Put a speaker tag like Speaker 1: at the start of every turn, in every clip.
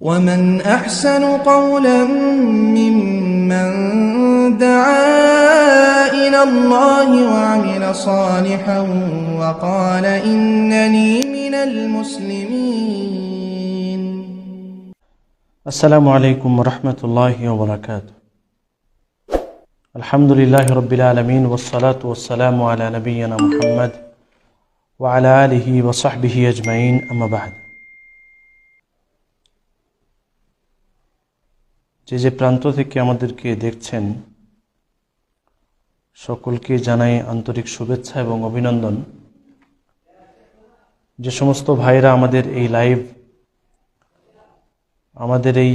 Speaker 1: ومن أحسن قولا ممن دعا إلى الله وعمل صالحا وقال إنني من المسلمين.
Speaker 2: السلام عليكم ورحمة الله وبركاته. الحمد لله رب العالمين والصلاة والسلام على نبينا محمد وعلى آله وصحبه أجمعين. أما بعد যে যে প্রান্ত থেকে আমাদেরকে দেখছেন, সকলকে জানাই আন্তরিক শুভেচ্ছা এবং অভিনন্দন। যে সমস্ত ভাইরা আমাদের এই লাইভ, আমাদের এই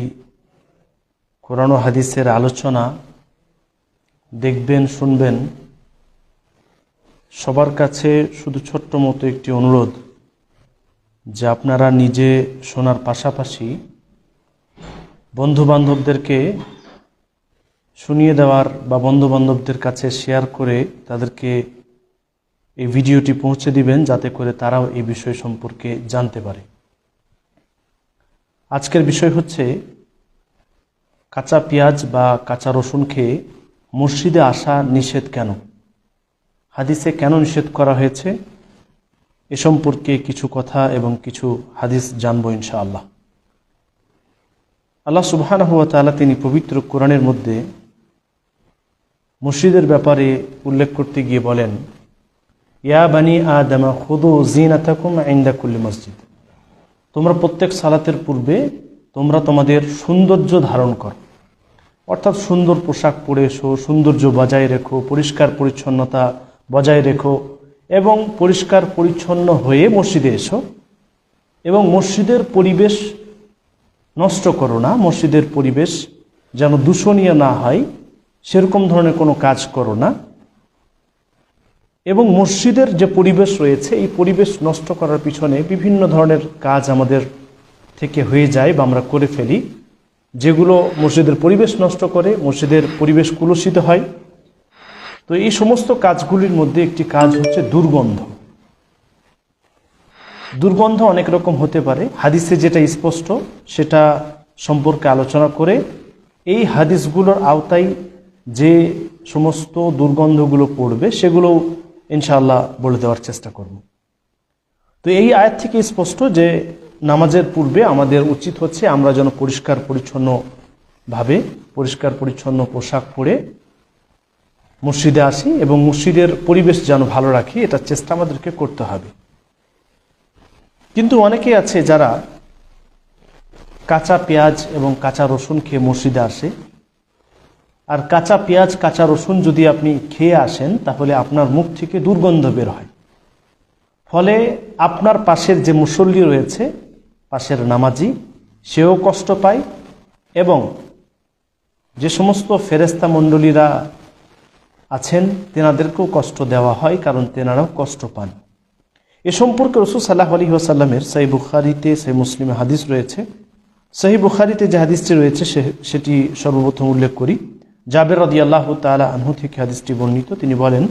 Speaker 2: কোরআন হাদিসের আলোচনা দেখবেন, শুনবেন, সবার কাছে শুধু ছোট্ট মতো একটি অনুরোধ, যে আপনারা নিজে শোনার পাশাপাশি বন্ধু বান্ধবদেরকে শুনিয়ে দেওয়ার বা বন্ধু বান্ধবদের কাছে শেয়ার করে তাদেরকে এই ভিডিওটি পৌঁছে দিবেন যাতে করে তারাও এই বিষয় সম্পর্কে জানতে পারে। আজকের বিষয় হচ্ছে কাঁচা পেঁয়াজ বা কাঁচা রসুন খেয়ে মসজিদে আসা নিষেধ কেন? হাদিসে কেন নিষেধ করা হয়েছে? এ সম্পর্কে কিছু কথা এবং কিছু হাদিস জানব ইনশাআল্লাহ। আল্লাহ সুবহানাহু ওয়া তালা তিনি পবিত্র কোরআনের মধ্যে মসজিদের ব্যাপারে উল্লেখ করতে গিয়ে বলেন, ইয়া বানি আদামা খুদু জিনাতাকুম ইনদা কুল্লি মসজিদ। তোমরা প্রত্যেক সালাতের পূর্বে তোমরা তোমাদের সৌন্দর্য ধারণ করো। অর্থাৎ সুন্দর পোশাক পরে এসো, সৌন্দর্য বজায় রেখো, পরিষ্কার পরিচ্ছন্নতা বজায় রেখো এবং পরিষ্কার পরিচ্ছন্ন হয়ে মসজিদে এসো এবং মসজিদের পরিবেশ নষ্ট করো না, মসজিদের পরিবেশ যেন দূষণীয় না হয়, সেরকম ধরনের কোনো কাজ করো না। এবং মসজিদের যে পরিবেশ রয়েছে, এই পরিবেশ নষ্ট করার পিছনে বিভিন্ন ধরনের কাজ আমাদের থেকে হয়ে যায় বা আমরা করে ফেলি। যেগুলো মসজিদের পরিবেশ নষ্ট করে, মসজিদের পরিবেশ কুলসিত হয়। তো এই সমস্ত কাজগুলির মধ্যে একটি কাজ হচ্ছে দুর্গন্ধ। দুর্গন্ধ অনেক রকম হতে পারে। হাদিসে যেটা স্পষ্ট, সেটা সম্পর্কে আলোচনা করে এই হাদিসগুলোর আওতায় যে সমস্ত দুর্গন্ধগুলো পড়বে, সেগুলো ইনশাআল্লাহ বলে দেওয়ার চেষ্টা করব। তো এই আয়াত থেকে স্পষ্ট যে নামাজের পূর্বে আমাদের উচিত হচ্ছে আমরা যেন পরিষ্কার পরিচ্ছন্নভাবে পরিষ্কার পরিচ্ছন্ন পোশাক পরে মসজিদে আসি এবং মসজিদের পরিবেশ যেন ভালো রাখি, এটা চেষ্টা আমাদেরকে করতে হবে। কিন্তু অনেকেই আছে যারা কাঁচা পেঁয়াজ এবং কাঁচা রসুন খেয়ে মসজিদে আসে। আর কাঁচা পেঁয়াজ, কাঁচা রসুন যদি আপনি খেয়ে আসেন, তাহলে আপনার মুখ থেকে দুর্গন্ধ বের হয়। ফলে আপনার পাশের যে মুসল্লি রয়েছে, পাশের নামাজি, সেও কষ্ট পায় এবং যে সমস্ত ফেরেস্তা মণ্ডলীরা আছেন, তেনাদেরকেও কষ্ট দেওয়া হয়, কারণ তেনারাও কষ্ট পান। এ সম্পর্কে রসুল সাল্লাহ আলী আসাল্লামের সাই বুখারিতে সেই মুসলিমে হাদিস রয়েছে। সাহি বুখারিতে যে হাদিসটি রয়েছে সেটি সর্বপ্রথম উল্লেখ করি। জাবের রদি আল্লাহ তালা আনহু থেকে হাদিসটি বর্ণিত। তিনি বলেন,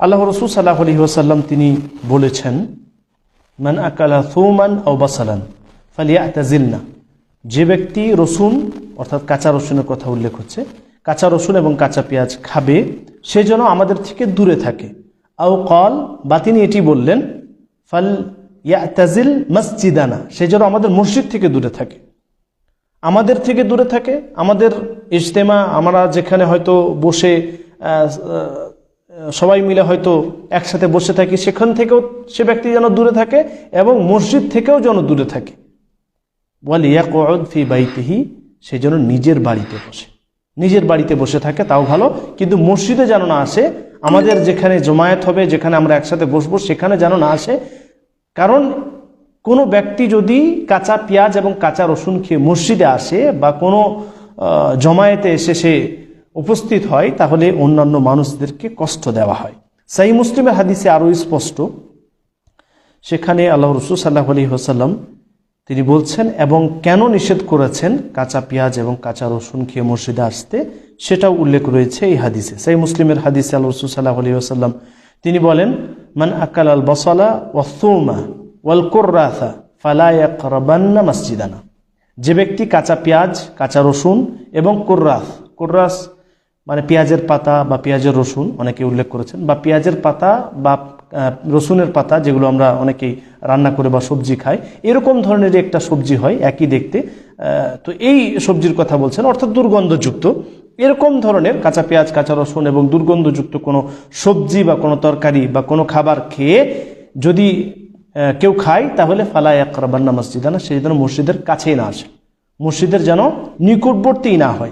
Speaker 2: আল্লাহ রসুল সাল্লাহ আলী ওসাল্লাম তিনি বলেছেন, মান আকালা থৌমান ও বাসালান ফালিয়া তাজিলনা যে ব্যক্তি রসুন, অর্থাৎ কাঁচা রসুনের কথা উল্লেখ হচ্ছে, কাঁচা রসুন এবং কাঁচা পেঁয়াজ খাবে, সে যেন আমাদের থেকে দূরে থাকে। আও কল, বা তিনি এটি বললেন ফাল ইয়া তাজিল মসজিদানা, সে যেন আমাদের মসজিদ থেকে দূরে থাকে। আমাদের থেকে দূরে থাকে, আমাদের ইজতেমা, আমরা যেখানে হয়তো বসে সবাই মিলে হয়তো একসাথে বসে থাকি, সেখান থেকেও সে ব্যক্তি যেন দূরে থাকে এবং মসজিদ থেকেও যেন দূরে থাকে। বলে ফি বাইতেহি, সে যেন নিজের বাড়িতে বসে। নিজের বাড়িতে বসে থাকে, তাও ভালো, কিন্তু মসজিদে যেন না আসে আমাদের যেখানে জমায়েত হবে, যেখানে আমরা একসাথে বসবো, সেখানে যেন না আসে। কারণ কোনো ব্যক্তি যদি কাঁচা পেঁয়াজ এবং কাঁচা রসুন খেয়ে মসজিদে আসে বা কোনো জমায়েতে এসে সে উপস্থিত হয়, তাহলে অন্যান্য মানুষদেরকে কষ্ট দেওয়া হয়। সাই মুসলিমের হাদিসে আরও স্পষ্ট। সেখানে আল্লাহ রসুল সাল্লাহ আলী হোসাল্লাম তিনি বলছেন, এবং কেন নিষেধ করেছেন কাঁচা পেঁয়াজ এবং কাঁচা রসুন খেয়ে মসজিদে আসতে? সেটাও উল্লেখ রয়েছে এই হাদিসে। সেই মুসলিমের হাদিসে আল্লাহ রসুল সাল্লাহ আলী হোসাল্লাম তিনি বলেন, মান আকাল আল বসলা ওয়াসৌমা ওয়াল কোর্রাথা ফালায়াকরাবান্না মসজিদানা। যে ব্যক্তি কাঁচা পেঁয়াজ, কাঁচা রসুন এবং কোর্রাস কোর্রাস মানে পেঁয়াজের পাতা বা পেঁয়াজের রসুন অনেকে উল্লেখ করেছেন, বা পেঁয়াজের পাতা বা রসুনের পাতা যেগুলো আমরা অনেকেই রান্না করে বা সবজি খাই, এরকম ধরনের একটা সবজি হয়, একই দেখতে তো এই সবজির কথা বলছেন, অর্থাৎ দুর্গন্ধযুক্ত। এরকম ধরনের কাঁচা পেঁয়াজ, কাঁচা রসুন এবং দুর্গন্ধযুক্ত কোনো সবজি বা কোনো তরকারি বা কোনো খাবার খেয়ে যদি কেউ খায়, তাহলে ফালা একরাবান্না মসজিদানা সেই যেন মসজিদের কাছেই না আসে। মসজিদের যেন নিকটবর্তী না হয়।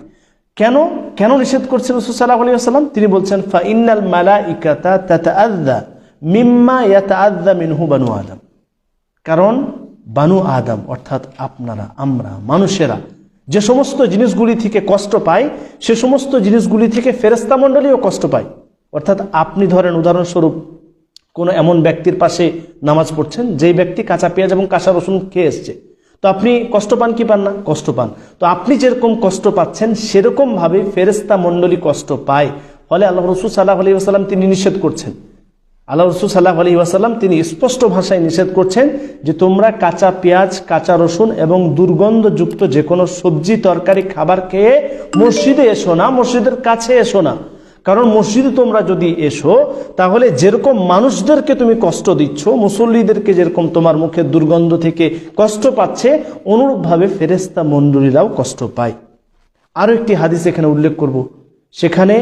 Speaker 2: কেন? কেন নিষেধ করছেন রসুল সাল্লাহ আলী আসসালাম তিনি বলছেন ফা ইন্নাল মালা ইকাতা তাতা আদা মিম্মা ইয়াতা আদা মিনহু বানু আদম। কারণ বানু আদম, অর্থাৎ আপনারা, আমরা, মানুষেরা যে সমস্ত জিনিসগুলি থেকে কষ্ট পায়, সে সমস্ত জিনিসগুলি থেকে ফেরেস্তা মণ্ডলীও কষ্ট পায়। অর্থাৎ আপনি ধরেন, উদাহরণস্বরূপ কোনো এমন ব্যক্তির পাশে নামাজ পড়ছেন যেই ব্যক্তি কাঁচা পেঁয়াজ এবং কাঁচা রসুন খেয়ে এসছে। তো আপনি কষ্ট পান কি পান না? কষ্ট পান। তো আপনি যেরকম কষ্ট পাচ্ছেন, সেরকমভাবে ফেরেস্তা মণ্ডলী কষ্ট পায়। ফলে আল্লাহ রসুল সাল্লাহ আলী আসাল্লাম তিনি নিষেধ করছেন। আল্লাহ রসুল সাল্লাহ আলী ওয়াসাল্লাম তিনি স্পষ্ট ভাষায় নিষেধ করছেন যে তোমরা কাঁচা পেঁয়াজ, কাঁচা রসুন এবং দুর্গন্ধযুক্ত যে কোনো সবজি, তরকারি, খাবার খেয়ে মসজিদে এসো না, মসজিদের কাছে এসো না। কারণ মসজিদে তোমরা যদি এসো, তাহলে যেরকম মানুষদেরকে তুমি কষ্ট দিচ্ছ, মুসল্লিদেরকে যেরকম তোমার মুখের দুর্গন্ধ থেকে কষ্ট পাচ্ছে, অনুরূপভাবে ফেরেস্তা মণ্ডলীরাও কষ্ট পায়। আরও একটি হাদিস এখানে উল্লেখ করব। সেখানে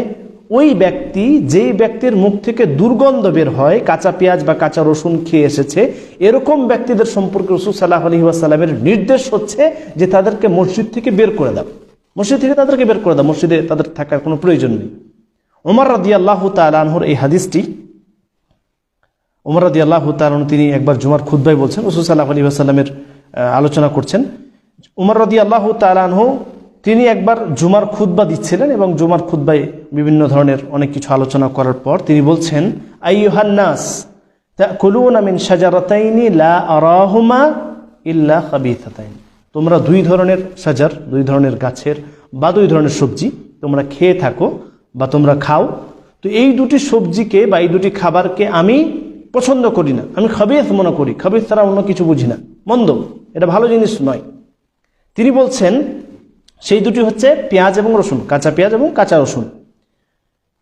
Speaker 2: ওই ব্যক্তি যেই ব্যক্তির মুখ থেকে দুর্গন্ধ বের হয়, কাঁচা পেঁয়াজ বা কাঁচা রসুন খেয়ে এসেছে, এরকম ব্যক্তিদের সম্পর্কে রসুল সাল্লাহ আলহি আসাল্লামের নির্দেশ হচ্ছে যে তাদেরকে মসজিদ থেকে বের করে দাও। মসজিদ থেকে তাদেরকে বের করে দাও, মসজিদে তাদের থাকার কোনো প্রয়োজন নেই। ওমর রাদি আল্লাহ তালহর এই হাদিসটি ওমর রাদি আল্লাহ তালন তিনি একবার জুমার খুদ্াই বলছেন, রসুল সাল্লাহ আলী আসাল্লামের আলোচনা করছেন। উমর রদি আল্লাহ তালানহ তিনি একবার জুমার খুদ্া দিচ্ছিলেন এবং জুমার খুদ্ায় বিভিন্ন ধরনের অনেক কিছু আলোচনা করার পর তিনি বলছেন আইহান্নাস লা তোমরা দুই ধরনের সাজার দুই ধরনের গাছের বা দুই ধরনের সবজি তোমরা খেয়ে থাকো বা তোমরা খাও। তো এই দুটি সবজিকে বা এই দুটি খাবারকে আমি পছন্দ করি না। আমি খাবিজ মনে করি। খাবিজ তারা অন্য কিছু বুঝি না। মন্দ। এটা ভালো জিনিস নয়। তিনি বলছেন সেই দুটি হচ্ছে পেঁয়াজ এবং রসুন, কাঁচা পেঁয়াজ এবং কাঁচা রসুন।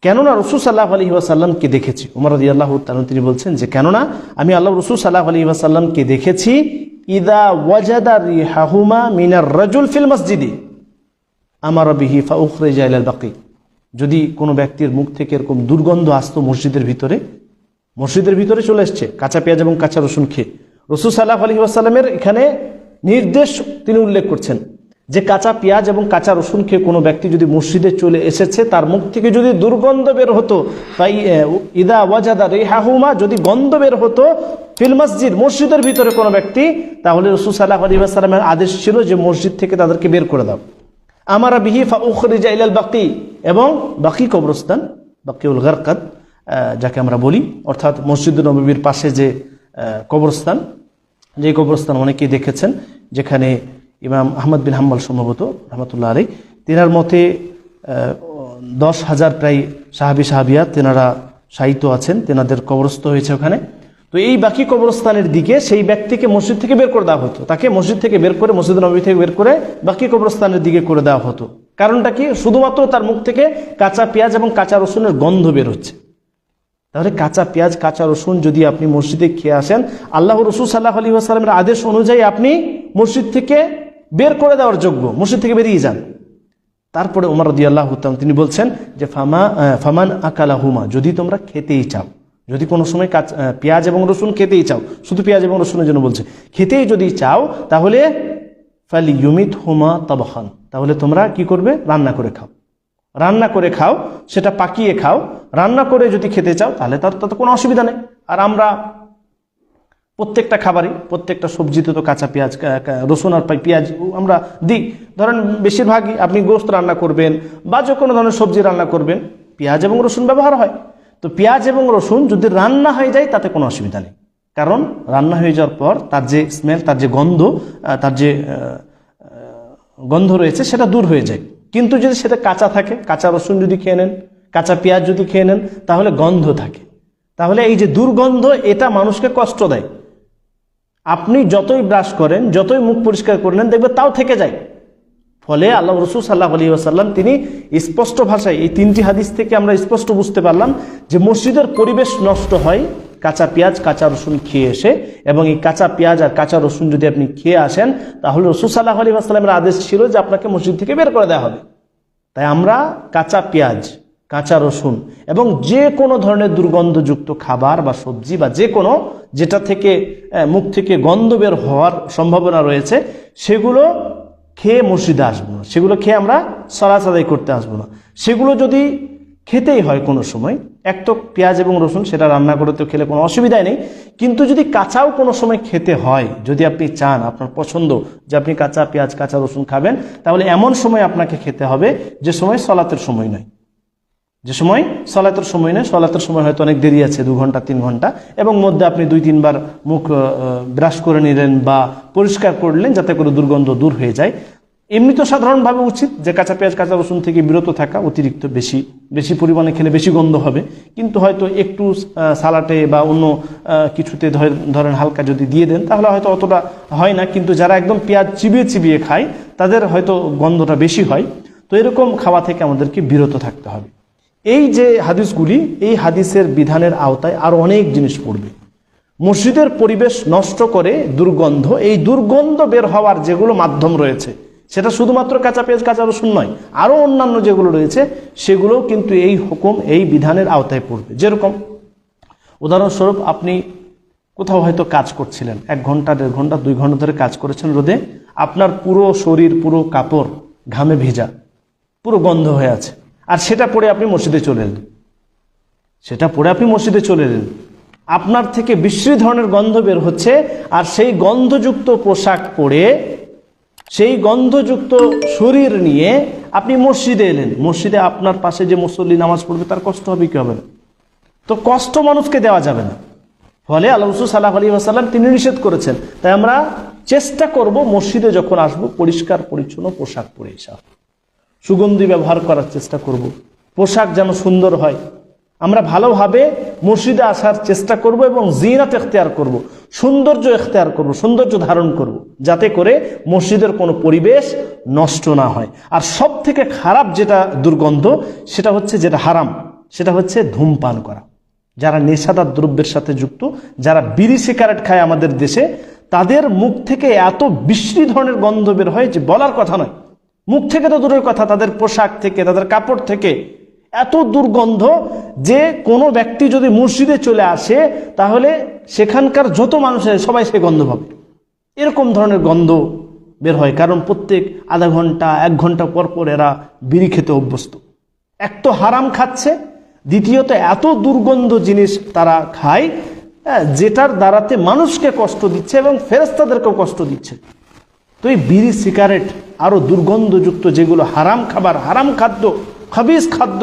Speaker 2: কেননা রসুল সাল্লাহ আলী ওয়াসাল্লামকে দেখেছি। উমর রদি আল্লাহ তিনি বলছেন যে, কেননা আমি আল্লাহ রসুল সাল্লাহ আলী ওয়াসাল্লামকে দেখেছি, ইদা ওয়াজাদা রিহাহুমা মিনার রাজুল ফিল মসজিদি, আমার বিহি ফাউখরে জাইলাল বাকি। যদি কোনো ব্যক্তির মুখ থেকে এরকম দুর্গন্ধ আসতো মসজিদের ভিতরে মসজিদের ভিতরে চলে এসছে, কাঁচা পেঁয়াজ এবং কাঁচা রসুন খেয়ে। রসুল সাল্লাহ আলহি আসাল্লামের এখানে নির্দেশ তিনি উল্লেখ করছেন। যে কাঁচা পেঁয়াজ এবং কাঁচা রসুন খেয়ে কোনো ব্যক্তি যদি মসজিদে চলে এসেছে, তার মুখ থেকে যদি দুর্গন্ধ বের হতো, তাই ইদা ওয়াজাদা রেহাহুমা, যদি গন্ধ বের হতো ফিল মসজিদ, মসজিদের ভিতরে কোনো ব্যক্তি, তাহলে রসুল সাল্লাহ আলী আসাল্লামের আদেশ ছিল যে মসজিদ থেকে তাদেরকে বের করে দাও। আমারা বিহি ফাউখরিজা ইলাল বাকি, এবং বাকি কবরস্থান, বাকিউল গারকাত যাকে আমরা বলি, অর্থাৎ মসজিদ নবীর পাশে যে কবরস্থান যে কবরস্থান অনেকেই দেখেছেন, যেখানে ইমাম আহমদ বিন হাম্বাল সম্ভবত, রহমতুল্লাহ আলী তেনার মতে দশ হাজার প্রায় সাহাবি সাহাবিয়া তেনারা সাহিত্য আছেন, তেনাদের কবরস্থ হয়েছে ওখানে। তো এই বাকি কবরস্থানের দিকে সেই ব্যক্তিকে মসজিদ থেকে বের করে দেওয়া হতো। তাকে মসজিদ থেকে বের করে, মসজিদ নবী থেকে বের করে বাকি কবরস্থানের দিকে করে দেওয়া হতো। কারণটা কি? শুধুমাত্র তার মুখ থেকে কাঁচা পেঁয়াজ এবং কাঁচা রসুনের গন্ধ বের হচ্ছে। তাহলে কাঁচা পেঁয়াজ, কাঁচা রসুন যদি আপনি মসজিদে খেয়ে আসেন আল্লাহ রসুল সাল্লাহ আলী আসসালামের আদেশ অনুযায়ী আপনি মসজিদ থেকে বের করে দেওয়ার যোগ্য, মসজিদ থেকে বেরিয়ে যান। তারপরে উমর রদি আল্লাহ তিনি বলছেন যে, ফামা ফামান আকালা হুমা যদি তোমরা খেতেই চাও, যদি কোনো সময় কাঁচ পেঁয়াজ এবং রসুন খেতেই চাও, শুধু পেঁয়াজ এবং রসুনের জন্য বলছে, খেতেই যদি চাও, তাহলে ফালি ইউমিত হুমা তবখান, তাহলে তোমরা কি করবে? রান্না করে খাও। রান্না করে খাও, সেটা পাকিয়ে খাও। রান্না করে যদি খেতে চাও, তাহলে তার তাতে কোনো অসুবিধা নেই। আর আমরা প্রত্যেকটা খাবারই, প্রত্যেকটা সবজিতে তো কাঁচা পেঁয়াজ রসুন আর পেঁয়াজ আমরা দিই। ধরেন বেশিরভাগই আপনি গোস্ত রান্না করবেন বা যে কোনো ধরনের সবজি রান্না করবেন, পেঁয়াজ এবং রসুন ব্যবহার হয়। তো পেঁয়াজ এবং রসুন যদি রান্না হয়ে যায়, তাতে কোনো অসুবিধা নেই। কারণ রান্না হয়ে যাওয়ার পর তার যে স্মেল তার যে গন্ধ তার যে গন্ধ রয়েছে, সেটা দূর হয়ে যায়। কিন্তু যদি সেটা কাঁচা থাকে, কাঁচা রসুন যদি খেয়ে নেন, কাঁচা পেঁয়াজ যদি খেয়ে নেন, তাহলে গন্ধ থাকে। তাহলে এই যে দুর্গন্ধ, এটা মানুষকে কষ্ট দেয়। আপনি যতই ব্রাশ করেন, যতই মুখ পরিষ্কার করে নেন দেখবে তাও থেকে যায়। ফলে আল্লাহ রসুল সাল্লাহ আলী আসাল্লাম তিনি স্পষ্ট ভাষায় এই তিনটি হাদিস থেকে আমরা স্পষ্ট বুঝতে পারলাম যে মসজিদের পরিবেশ নষ্ট হয়, কাঁচা পেঁয়াজ, কাঁচা রসুন খেয়ে এসে। এবং এই কাঁচা পেঁয়াজ আর কাঁচা রসুন যদি আপনি খেয়ে আসেন, তাহলে রসুল সাল্লাহ আলী আসসালামের আদেশ ছিল যে আপনাকে মসজিদ থেকে বের করে দেওয়া হবে। তাই আমরা কাঁচা পেঁয়াজ কাঁচা রসুন এবং যে কোনো ধরনের দুর্গন্ধযুক্ত খাবার বা সবজি বা যে কোনো যেটা থেকে মুখ থেকে গন্ধ বের হওয়ার সম্ভাবনা রয়েছে, সেগুলো খেয়ে মসজিদে আসব না। সেগুলো খেয়ে আমরা সরাস আদায় করতে আসব না। সেগুলো যদি খেতেই হয় কোনো সময়, এক তো পেঁয়াজ এবং রসুন সেটা রান্না করে তো খেলে কোনো অসুবিধাই নেই। কিন্তু যদি কাঁচাও কোনো সময় খেতে হয়, যদি আপনি চান, আপনার পছন্দ, যে আপনি কাঁচা পেঁয়াজ, কাঁচা রসুন খাবেন, তাহলে এমন সময় আপনাকে খেতে হবে যে সময় সলাতের সময় নয়। যে সময়? সলাতের সময় নয় সলাতের সময় হয়তো অনেক দেরি আছে, দু ঘণ্টা, তিন ঘণ্টা। এবং মধ্যে আপনি দুই, তিনবার মুখ ব্রাশ করে নিলেন বা পরিষ্কার করলেন যাতে করে দুর্গন্ধ দূর হয়ে যায়। এমনি তো সাধারণভাবে উচিত যে কাঁচা পেঁয়াজ, কাঁচা রসুন থেকে বিরত থাকা, অতিরিক্ত বেশি বেশি পরিমাণে খেলে বেশি গন্ধ হবে। কিন্তু হয়তো একটু সালাটে বা অন্য কিছুতে ধরে- ধরেন হালকা যদি দিয়ে দেন, তাহলে হয়তো অতটা হয় না। কিন্তু যারা একদম পেঁয়াজ চিবিয়ে চিবিয়ে খায়, তাদের হয়তো গন্ধটা বেশি হয়। তো এরকম খাওয়া থেকে আমাদেরকে বিরত থাকতে হবে। এই যে হাদিসগুলি, এই হাদিসের বিধানের আওতায় আরও অনেক জিনিস পড়বে। মসজিদের পরিবেশ নষ্ট করে দুর্গন্ধ, এই দুর্গন্ধ বের হওয়ার যেগুলো মাধ্যম রয়েছে, সেটা শুধুমাত্র কাঁচা পেঁয়াজ, কাঁচা রসুন নয় আরও অন্যান্য যেগুলো রয়েছে, সেগুলোও কিন্তু এই হুকুম, এই বিধানের আওতায় পড়বে। যেরকম উদাহরণস্বরূপ আপনি কোথাও হয়তো কাজ করছিলেন, এক ঘণ্টা, দেড় ঘণ্টা, দুই ঘণ্টা ধরে কাজ করেছেন রোদে, আপনার পুরো শরীর, পুরো কাপড় ঘামে ভেজা, পুরো গন্ধ হয়ে আছে। আর সেটা পরে আপনি মসজিদে চলে এলেন। সেটা পরে আপনি মসজিদে চলে এলেন। আপনার থেকে বিশ্রী ধরনের গন্ধ বের হচ্ছে, আর সেই গন্ধযুক্ত পোশাক পরে, সেই গন্ধযুক্ত শরীর নিয়ে আপনি মসজিদে এলেন। মসজিদে আপনার পাশে যে মুসল্লি নামাজ পড়বে, তার কষ্ট হবে, কি হবে না? তো কষ্ট মানুষকে দেওয়া যাবে না। ফলে আল্লাহ রসুল সাল্লাহ আলী আসাল্লাম তিনি নিষেধ করেছেন। তাই আমরা চেষ্টা করব মসজিদে যখন আসব, পরিষ্কার, পরিচ্ছন্ন পোশাক পরে এসা সুগন্ধি ব্যবহার করার চেষ্টা করব। পোশাক যেন সুন্দর হয়। আমরা ভালোভাবে মসজিদে আসার চেষ্টা করব এবং জিনাত এখতেয়ার করব। সৌন্দর্য এখতেয়ার করব, সৌন্দর্য ধারণ করব, যাতে করে মসজিদের কোনো পরিবেশ নষ্ট না হয়। আর সব থেকে খারাপ যেটা দুর্গন্ধ, সেটা হচ্ছে যেটা হারাম, সেটা হচ্ছে ধূমপান করা। যারা নেশাদার দ্রব্যের সাথে যুক্ত, যারা বিড়ি সিগারেট খায় আমাদের দেশে, তাদের মুখ থেকে এত বিশ্রী ধরনের গন্ধ বের হয় যে বলার কথা নয়। মুখ থেকে তো দূরের কথা তাদের পোশাক থেকে তাদের কাপড় থেকে। এত দুর্গন্ধ যে কোনো ব্যক্তি যদি মসজিদে চলে আসে তাহলে সেখানকার যত মানুষ আছে সবাই সে গন্ধ পাবে। এরকম ধরনের গন্ধ বের হয় কারণ প্রত্যেক আধা ঘণ্টা এক ঘণ্টা পর পর এরা বিড়ি খেতে অভ্যস্ত। এক তো হারাম খাচ্ছে দ্বিতীয়ত এত দুর্গন্ধ জিনিস তারা খায় হ্যাঁ, যেটার দ্বারাতে মানুষকে কষ্ট দিচ্ছে এবং ফেরস্তাদেরকেও কষ্ট দিচ্ছে। তো এই বিড়ি, সিগারেট আরও দুর্গন্ধযুক্ত যেগুলো হারাম খাবার, হারাম খাদ্য, খাবিজ খাদ্য,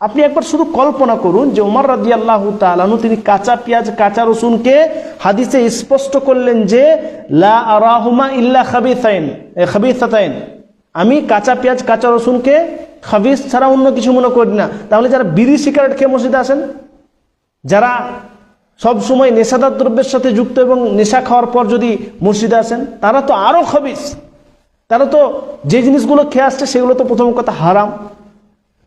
Speaker 2: আপনি একবার শুধু কল্পনা করুন যে ওমর রাজি আল্লাহ তালানু তিনি কাঁচা পেঁয়াজ, কাঁচা রসুনকে হাদিসে স্পষ্ট করলেন যে, লা আরাহুমা ইল্লা খাবিসাইন খাবিসাতাইন। আমি কাঁচা পেঁয়াজ, কাঁচা রসুনকে খাবিজ ছাড়া অন্য কিছু মনে করি না। তাহলে যারা বিড়ি, সিগারেট খেয়ে মসজিদে আসেন, যারা সব সময় নেশাদার দ্রব্যের সাথে যুক্ত এবং নেশা খাওয়ার পর যদি মসজিদে আসেন, তারা তো আরও খবিস। তারা তো যে জিনিসগুলো খেয়ে আসছে, সেগুলো তো প্রথম কথা হারাম।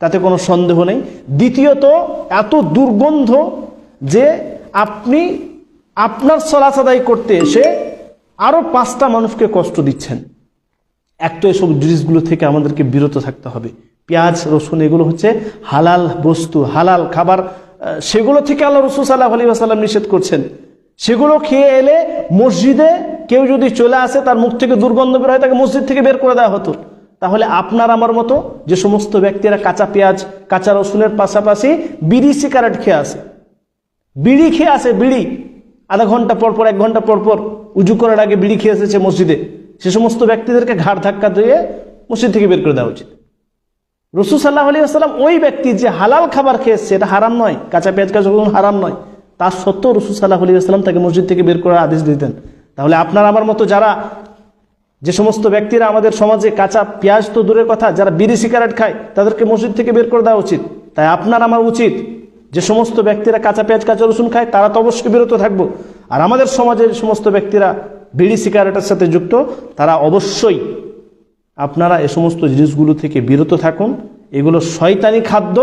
Speaker 2: তাতে কোনো সন্দেহ নেই। দ্বিতীয়ত, এত দুর্গন্ধ যে আপনি আপনার সলাচ আদায় করতে এসে আরও পাঁচটা মানুষকে কষ্ট দিচ্ছেন। এক তো এসব জিনিসগুলো থেকে আমাদেরকে বিরত থাকতে হবে। পেঁয়াজ, রসুন, এগুলো হচ্ছে হালাল বস্তু, হালাল খাবার সেগুলো থেকে আল্লাহ রসুল সাল্লাহ আলী আসাল্লাম নিষেধ করছেন। সেগুলো খেয়ে এলে মসজিদে কেউ যদি চলে আসে, তার মুখ থেকে দুর্গন্ধ বের হয়, তাকে মসজিদ থেকে বের করে দেওয়া হতো। তাহলে আপনার আমার মতো যে সমস্ত ব্যক্তিরা কাঁচা পেঁয়াজ, কাঁচা রসুনের পাশাপাশি বিড়ি সিগারেট খেয়ে আসে। বিড়ি খেয়ে আসে, বিড়ি। আধা ঘণ্টা পর পর, এক ঘণ্টা পর পর উজু করার আগে বিড়ি খেয়ে এসেছে মসজিদে। সে সমস্ত ব্যক্তিদেরকে ঘাড় ধাক্কা দিয়ে মসজিদ থেকে বের করে দেওয়া উচিত। রসুল সাল্লাহ আলী আসসালাম ওই ব্যক্তি যে হালাল খাবার খেয়েছে এটা হারাম নয়। কাঁচা পেঁয়াজ কাঁচা হারাম নয়। তার সত্ত্বেও রসুল সাল্লাহ আলী আসসালাম তাকে মসজিদ থেকে বের করার আদেশ দিতেন। তাহলে আপনার আমার মতো যারা, যে সমস্ত ব্যক্তিরা আমাদের সমাজে কাঁচা পেঁয়াজ তো দূরের কথা, যারা বিড়ি সিগারেট খায়, তাদেরকে মসজিদ থেকে বের করে দেওয়া উচিত। তাই আপনার আমার উচিত যে সমস্ত ব্যক্তিরা কাঁচা পেঁয়াজ, কাঁচা রসুন খায়, তারা তো অবশ্যই বিরত থাকব। আর আমাদের সমাজের সমস্ত ব্যক্তিরা বিড়ি, সিগারেটের সাথে যুক্ত, তারা অবশ্যই আপনারা এ সমস্ত জিনিসগুলো থেকে বিরত থাকুন। এগুলো শয়তানি খাদ্য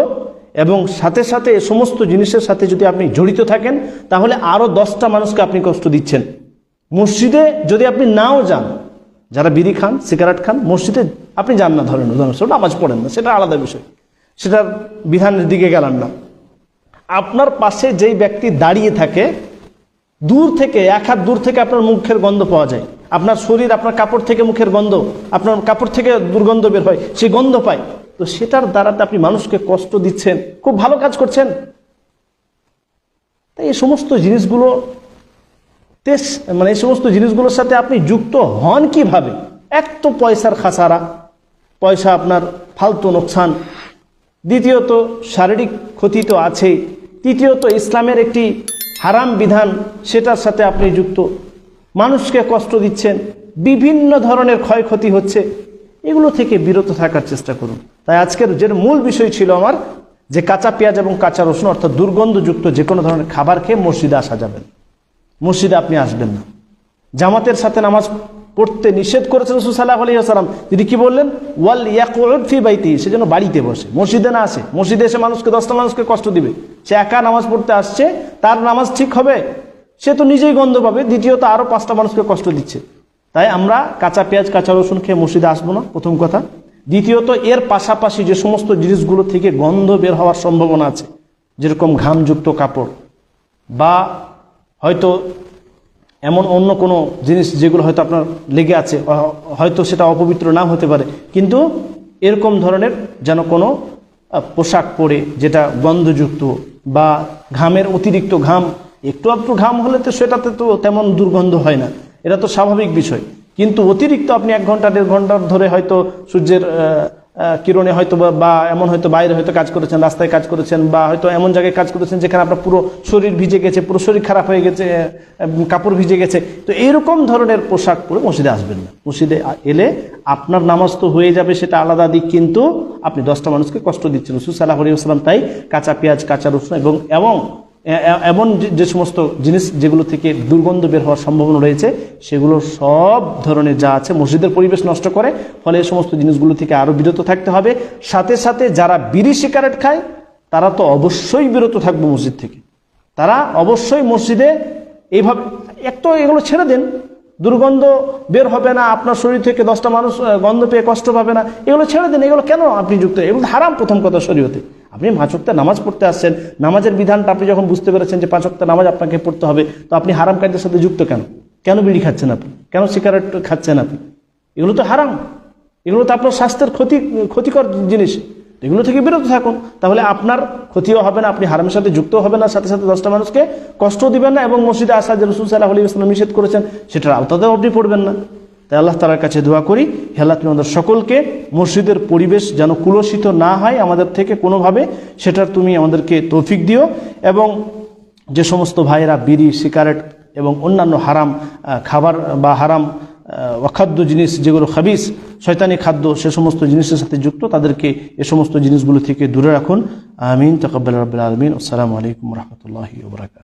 Speaker 2: এবং সাথে সাথে এ সমস্ত জিনিসের সাথে যদি আপনি জড়িত থাকেন, তাহলে আরও দশটা মানুষকে আপনি কষ্ট দিচ্ছেন। মসজিদে যদি আপনি নাও যান, যারা বিড়ি খান, সিগারেট খান, মসজিদে আপনি যান না ধরেন উদাহরণস্বরূপ নামাজ পড়েন না, সেটা আলাদা বিষয়। সেটার বিধানের দিকে গেলাম না। আপনার পাশে যেই ব্যক্তি দাঁড়িয়ে থাকে, দূর থেকে, এক হাত দূর থেকে আপনার মুখের গন্ধ পাওয়া যায়। আপনার শরীর আপনার কাপড় থেকে মুখের গন্ধ, আপনার কাপড় থেকে দুর্গন্ধ বের হয়, সে গন্ধ পায়। তো সেটার দ্বারাতে আপনি মানুষকে কষ্ট দিচ্ছেন, খুব ভালো কাজ করছেন। তাই এই সমস্ত জিনিসগুলো মানে এই সমস্ত জিনিসগুলোর সাথে আপনি যুক্ত হন কীভাবে? এক তো পয়সার খাসারা, পয়সা আপনার ফালতু নোকসান। দ্বিতীয়ত, শারীরিক ক্ষতি তো আছেই। তৃতীয়ত, ইসলামের একটি হারাম বিধান, সেটার সাথে আপনি যুক্ত। মানুষকে কষ্ট দিচ্ছেন, বিভিন্ন ধরনের ক্ষয়ক্ষতি হচ্ছে, এগুলো থেকে বিরত থাকার চেষ্টা করুন। তাই আজকের যে মূল বিষয় ছিল আমার, যে কাঁচা পেঁয়াজ এবং কাঁচা রসুন, অর্থাৎ দুর্গন্ধযুক্ত যে কোনো ধরনের খাবার খেয়ে মসজিদে আসা যাবে না। মসজিদে আপনি আসবেন না। জামাতের সাথে নামাজ পড়তে নিষেধ করেছেন সুসাল্লাহ আলী আসালাম তিনি কি বললেন? ওয়াল ইয়াকুদ ফি বাইতি সে যেন বাড়িতে বসে, মসজিদে না আসে। মসজিদে এসে মানুষকে, দশটা মানুষকে কষ্ট দিবে। সে একা নামাজ পড়তে আসছে, তার নামাজ ঠিক হবে? সে তো নিজেই গন্ধ পাবে। দ্বিতীয়ত আরও পাঁচটা মানুষকে কষ্ট দিচ্ছে। তাই আমরা কাঁচা পেঁয়াজ, কাঁচা রসুন খেয়ে মসজিদে আসব না, প্রথম কথা। দ্বিতীয়ত এর পাশাপাশি যে সমস্ত জিনিসগুলো থেকে গন্ধ বের হওয়ার সম্ভাবনা আছে, যেরকম ঘামযুক্ত কাপড়, বা হয়তো এমন অন্য কোনো জিনিস যেগুলো হয়তো আপনার লেগে আছে হয়তো সেটা অপবিত্র না হতে পারে। কিন্তু এরকম ধরনের যেন কোনো পোশাক পরে যেটা গন্ধযুক্ত বা ঘামের অতিরিক্ত ঘাম একটু একটু ঘাম হলে তো সেটাতে তো তেমন দুর্গন্ধ হয় না। এটা তো স্বাভাবিক বিষয়। কিন্তু অতিরিক্ত আপনি এক ঘণ্টা, দেড় ঘণ্টা ধরে হয়তো সূর্যের কিরণে হয়তো বা- এমন হয়তো বাইরে হয়তো কাজ করেছেন, রাস্তায় কাজ করেছেন, বা হয়তো এমন জায়গায় কাজ করেছেন যেখানে আপনার পুরো শরীর ভিজে গেছে, পুরো শরীর খারাপ হয়ে গেছে কাপড় ভিজে গেছে। তো এইরকম ধরনের পোশাক পরে মসজিদে আসবেন না। মসজিদে এলে আপনার নামাজ তো হয়ে যাবে, সেটা আলাদা দিক, কিন্তু আপনি দশটা মানুষকে কষ্ট দিচ্ছেন। রসুল সাল্লাহ আলিয়াল্লাম তাই কাঁচা পেঁয়াজ, কাঁচা রসুন এবং এবং এমন যে- সমস্ত জিনিস যেগুলো থেকে দুর্গন্ধ বের হওয়ার সম্ভাবনা রয়েছে, সেগুলো সব ধরনের যা আছে মসজিদের পরিবেশ নষ্ট করে, ফলে এই সমস্ত জিনিসগুলো থেকে আরও বিরত থাকতে হবে। সাথে সাথে যারা বিড়ি সিগারেট খায়, তারা তো অবশ্যই বিরত থাকবে মসজিদ থেকে। তারা অবশ্যই মসজিদে এইভাবে এক তো এগুলো ছেড়ে দেন। দুর্গন্ধ বের হবে না, আপনার শরীর থেকে দশটা মানুষ গন্ধ পেয়ে কষ্ট পাবে না। এগুলো ছেড়ে দেন, এগুলো কেন আপনি যুক্ত? এগুলো হারাম প্রথম কথা শরীয়তে। আপনি পাঁচক্তা নামাজ পড়তে আসছেন, নামাজের বিধানটা আপনি যখন বুঝতে পেরেছেন যে পাঁচক্তা নামাজ আপনাকে পড়তে হবে, তো আপনি হারাম কাজের সাথে যুক্ত কেন? কেন বিড়ি খাচ্ছেন আপনি? কেন সিগারেট খাচ্ছেন আপনি? এগুলো তো হারাম। এগুলো তো আপনার স্বাস্থ্যের ক্ষতি, ক্ষতিকর জিনিস। এগুলো থেকে বিরত থাকুন। তাহলে আপনার ক্ষতিও হবে না, আপনি হারামের সাথে যুক্ত হবে না, সাথে সাথে দশটা মানুষকে কষ্ট দিবেন না এবং মসজিদে আসা যে রসুল সাল্লাহ আলী ইসলাম নিষেধ করেছেন, সেটার আওতাতেও আপনি পড়বেন না। তাই আল্লাহ তালার কাছে দোয়া করি, হে আল্লাহ তুমি আমাদের সকলকে মসজিদের পরিবেশ যেন কুলসিত না হয় আমাদের থেকে কোনোভাবে, সেটার তুমি আমাদেরকে তৌফিক দিও এবং যে সমস্ত ভাইয়েরা বিড়ি, সিগারেট এবং অন্যান্য হারাম খাবার বা হারাম অখাদ্য জিনিস, যেগুলো খাবিস শয়তানি খাদ্য, সে সমস্ত জিনিসের সাথে যুক্ত, তাদেরকে এ সমস্ত জিনিসগুলো থেকে দূরে রাখুন। আমিন। তকব্বাল রবিল আলমিন। আসসালামু আলাইকুম রহমতুল্লাহি